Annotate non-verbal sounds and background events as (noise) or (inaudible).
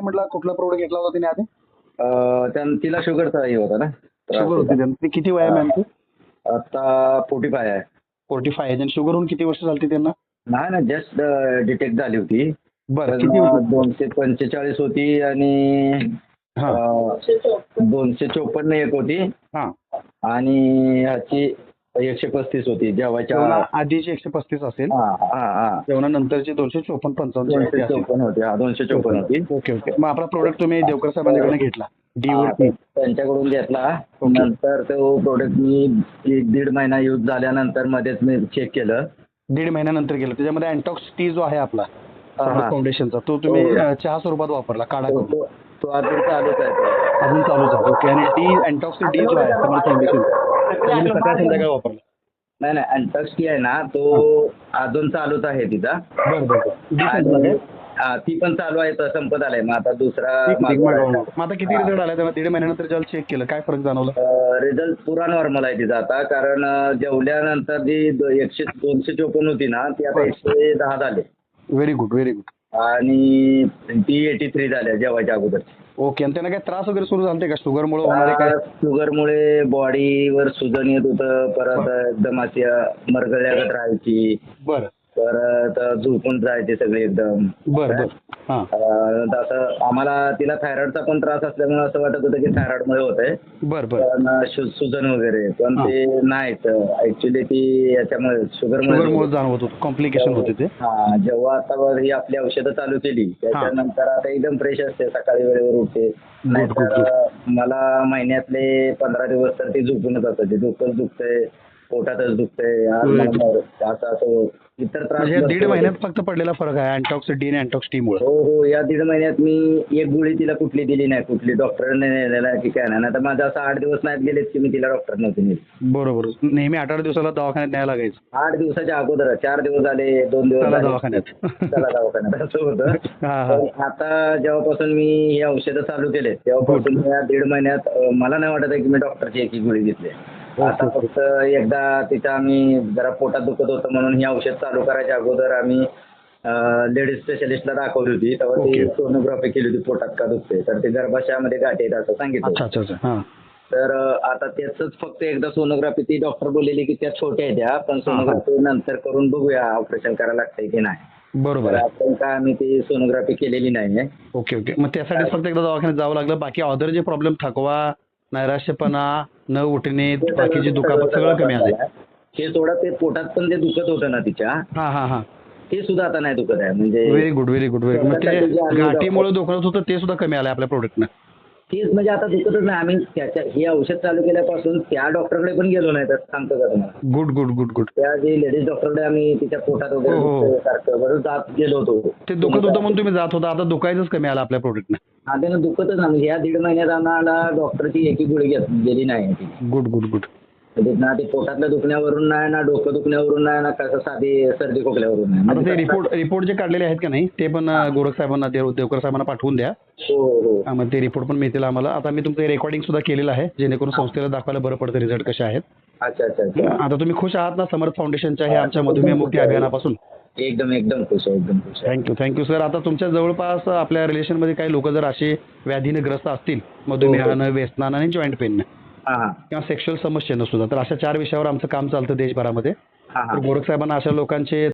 काय म्हटलं? कुठला प्रोडक्ट घेतला होता तिने आधी? त्यां- तिला शुगरचा हे होता ना? शुगर होती त्यांना ती किती वय मॅम ती? आता फोर्टी फाय आहे. फोर्टी फाय शुगर होऊन किती वर्ष झाली त्यांना? नाही ना जस्ट डिटेक्ट झाली होती. बरं किती होती? दोनशे पंचेचाळीस होती आणि हा. अं, दोनशे चोपन्न एक होती. हा. आणि ह्याची एकशे पस्तीस होती. जेवायच्या जेवणा आधीची एकशे पस्तीस असेल. हा हा. हा जेवणानंतरची दोनशे चोपन्न पंचावन्न चोपन्न होती. हा दोनशे चोपन्न होती. Okay okay. मग आपला प्रोडक्ट तुम्ही देवकर साहेबांकडे घेतला. हा, त्यांच्याकडून घेतला. नंतर तो प्रोडक्ट मी एक दीड महिना यूज झाल्यानंतर मध्येच मी चेक केलं. दीड महिन्यानंतर गेलं. त्याच्यामध्ये अँटॉक्स टी जो आहे आपला हा. फाउंडेशनचा तो तुम्ही हो. अं, चहा स्वरूपात वापरला काढा तो अजून चालूच आहे. अजून चालूच आहे. ओके. आणि डी अँटॉक्स डी जो आहे फाउंडेशन तुम्ही सकाळ संध्याकाळ वापरला. नाही नाही टी आहे ना तो अजून चालूच आहे तिचा. बरं बरं हा, ती पण चालू आहे तर संपत आलाय मग आता दुसरा मग आता किती रिझल्ट आला? तेव्हा दीड महिन्यानंतर जेव्हा चेक केलं काय फरक जाणवला? रिझल्ट पुरा नॉर्मल आहे तिचा आता. कारण अं, जेवल्यानंतर जी दो- एकशे दोनशे चोपन्न होती ना ती आता एकशे दहा झाले. व्हेरी गुड व्हेरी गुड आणि ती एटी थ्री झाल्या जेवायच्या अगोदर. ओके आणि त्यांना काय त्रास वगैरे सुरू झाले का? शुगरमुळे होणारे काय? शुगरमुळे बॉडीवर सुजन येत होतं परत एकदम अशी मरगळल्यागत राहायची. बरं. परत झोपून जायचे सगळे एकदम. बरं बरं. हां. अं, असं आम्हाला तिला थायरॉइडचा पण त्रास असल्यामुळे असं वाटत होतं की थायरॉइडमुळे होत आहे बरं बरं. पण शु- सुजन वगैरे. पण हा. ते नाहीच ऍक्च्युली ती याच्यामुळे शुगरमुळे शुगरमुळे जाणवत होतं. कॉम्प्लिकेशन होते ते. हा जेव्हा आता ही आपली औषधं चालू केली त्याच्यानंतर आता एकदम फ्रेश असते. सकाळी वेळेवर उठते. नाहीतर मला महिन्यातले पंधरा दिवस तर ती झोपूनच असायची डोकंच दुखतंय पोटातच दुखतंय आज मला मग असं असं. इतर त्रास म्हणजे दीड महिन्यात फक्त पडलेला फरक आहे अँटॉक्स डी आणि अँटॉक्स टी मुळे. हो हो या दीड महिन्यात मी एक गोळी तिला कुठली दिली नाही कुठली डॉक्टरने नेलेला की काय नाही. तर माझं असं आठ दिवस नाहीत गेलेत की मी तिला डॉक्टर नव्हती नेली. बरोबर. नेहमी आठ आठ दिवसाला दवाखान्यात न्यायला लागायचं. आठ दिवसाच्या अगोदर चार दिवस झाले दोन दिवस चला झाले. दवाखान्यात. चला दवाखान्यात. असं होतं. (laughs) हा हा. पण आता जेव्हापासून मी ही औषधं चालू केले तेव्हापासून या दीड महिन्यात अं, मला नाही वाटत आहे की मी डॉक्टरची एक गोळी घेतली आता फक्त एकदा तिचा आम्ही जरा पोटात दुखत होतं म्हणून ही औषध चालू करायच्या अगोदर आम्ही लेडीज स्पेशलिस्टला दाखवली होती. तेव्हा ती. सोनोग्राफी केली होती पोटात का दुखते तर ते गर्भाशयामध्ये गाठी आहेत असं सांगितलं अच्छा अच्छा अच्छा. हा. तर आता त्याच फक्त एकदा सोनोग्राफी ती डॉक्टर बोललेली की त्या छोट्या आहेत त्या पण सोनोग्राफी नंतर करून बघूया ऑपरेशन करायला लागतंय की नाही. बरोबर आपण काय आम्ही ती सोनोग्राफी केलेली नाहीये. Okay okay. मग त्यासाठीच फक्त एकदा दवाखान्यात जावं लागलं. बाकी अदर जे प्रॉब्लेम थकवा नैराश्यपणा न उठणे बाकीची दुखापत सगळं कमी आलंय. हे सोडा ते पोटात पण ते दुखत होतं ना तिच्या. हा हा हा. ते सुद्धा आता नाही दुखत आहे म्हणजे very good very good very मग ते गाठीमुळे दुखत होतं ते सुद्धा कमी आलंय आपल्या प्रोडक्टनं तेच म्हणजे आता दुखतच नाही. आम्ही त्याच्या हे औषध चालू केल्यापासून त्या डॉक्टरकडे पण गेलो नाही तर सांगतो का तुम्हाला? गुड गुड गुड गुड त्या जे लेडीज डॉक्टरकडे आम्ही तिच्या पोटात वगैरे हो, हो. दुखतंय सारखं बरं जात गेलो होतो. ते दुखत होतं म्हणून तुम्ही जात होता. आता दुखायचंच कमी आलं आपल्या प्रोडक्टनं हा त्यानं दुखतच ना म्हणजे या दीड महिन्यात आम्हाला डॉक्टरची एकही गोळी गेली नाही. Good good good. म्हणजे ना ते पोटातल्या दुखण्यावरून नाही ना डोकं दुखण्यावरून नाही ना कसं साधी सर्दी खोकल्यावरून नाही. आता म्हणजे ते रिपोर्ट रिपोर्ट जे काढलेले आहेत का नाही ते पण गोरख साहेबांना देव देवकर साहेबांना पाठवून द्या. हो हो हा, मग ते रिपोर्ट पण मिळतील आम्हाला. आता मी तुमचं रेकॉर्डिंग सुद्धा केलेलं आहे जेणेकरून संस्थेला दाखवायला बरं पडतं रिझल्ट कसे आहेत. अच्छा अच्छा अच्छा. आता तुम्ही खुश आहात ना समर्थ फाउंडेशनच्या हे आमच्या मधुमेह मुक्ती अभियानापासून? एकदम एकदम खुश आहे एकदम खुश आहे. थँक्यू थँक्यू सर आता तुमच्या जवळपास आपल्या रिलेशनमध्ये काही लोक जर असे व्याधीने ग्रस्त असतील मधुमेहानं व्यसनानं आणि जॉईंट पेननं हा हा. किंवा सेक्शुअल समस्येनं सुद्धा तर अशा चार विषयावर आमचं काम चालतं देशभरामध्ये. हा हा. तर गोरख साहेबांना अशा लोकांचे